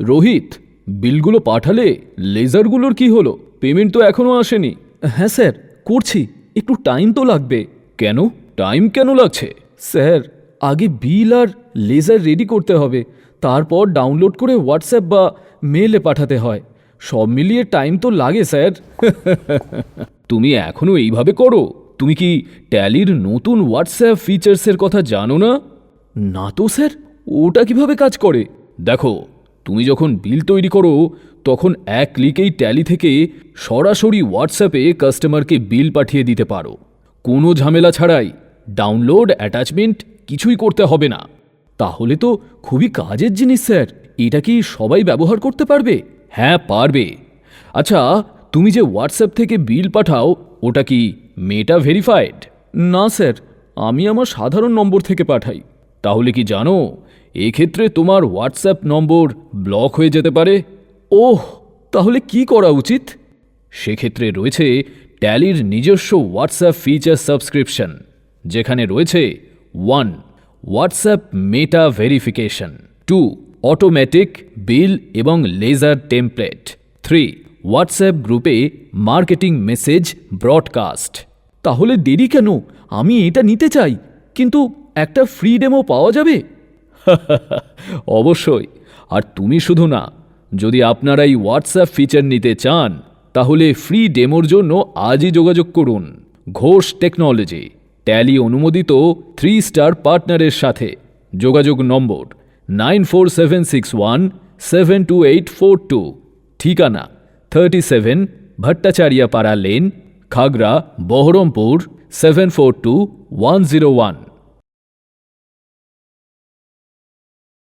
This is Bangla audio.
রোহিত বিলগুলো পাঠালে লেজারগুলোর কি হলো? পেমেন্ট তো এখনও আসেনি। হ্যাঁ স্যার করছি। একটু টাইম তো লাগবে। কেন? টাইম কেন লাগছে? স্যার আগে বিল আর লেজার রেডি করতে হবে। তারপর ডাউনলোড করে হোয়াটসঅ্যাপ বা মেলে পাঠাতে হয়। সব মিলিয়ে টাইম তো লাগে স্যার। তুমি এখনও এইভাবে করো? তুমি কি ট্যালির নতুন হোয়াটসঅ্যাপ ফিচার্সের কথা জানো না? না তো স্যার। ওটা কীভাবে কাজ করে? দেখো তুমি যখন বিল তৈরি করো, তখন এক ক্লিকেই ট্যালি থেকে সরাসরি হোয়াটসঅ্যাপে কাস্টমারকে বিল পাঠিয়ে দিতে পারো। কোনো ঝামেলা ছাড়াই ডাউনলোড, অ্যাটাচমেন্ট কিছুই করতে হবে না। তাহলে তো খুবই কাজের জিনিস, স্যার। এটা কি সবাই ব্যবহার করতে পারবে? হ্যাঁ পারবে। আচ্ছা তুমি যে হোয়াটসঅ্যাপ থেকে বিল পাঠাও, ওটা কি মেটা ভেরিফাইড? না, স্যার। আমি আমার সাধারণ নম্বর থেকে পাঠাই। তাহলে কি জানো, এক্ষেত্রে তোমার হোয়াটসঅ্যাপ নম্বর ব্লক হয়ে যেতে পারে? ওহ, তাহলে কি করা উচিত? সেক্ষেত্রে রয়েছে ট্যালির নিজস্ব হোয়াটসঅ্যাপ ফিচার সাবস্ক্রিপশন, যেখানে রয়েছে, one, WhatsApp Meta verification, two automatic bill এবং লেজার টেমপ্লেট, থ্রি, হোয়াটসঅ্যাপ গ্রুপে মার্কেটিং মেসেজ ব্রডকাস্ট। তাহলে দেরি কেন? আমি এটা নিতে চাই, কিন্তু একটা ফ্রি ডেমো পাওয়া যাবে? অবশ্যই। আর তুমি শুধু না, যদি আপনারা এই হোয়াটসঅ্যাপ ফিচার নিতে চান, তাহলে ফ্রি ডেমোর জন্য আজই যোগাযোগ করুন। ঘোষ টেকনোলজি ট্যালি অনুমোদিত থ্রি স্টার পার্টনারের সাথে। যোগাযোগ নম্বর nine four seven six one seven two eight four two ঠিকানা থার্টি সেভেন ভট্টাচারিয়া পাড়া lane Khagra, Baharampur seven four two one zero one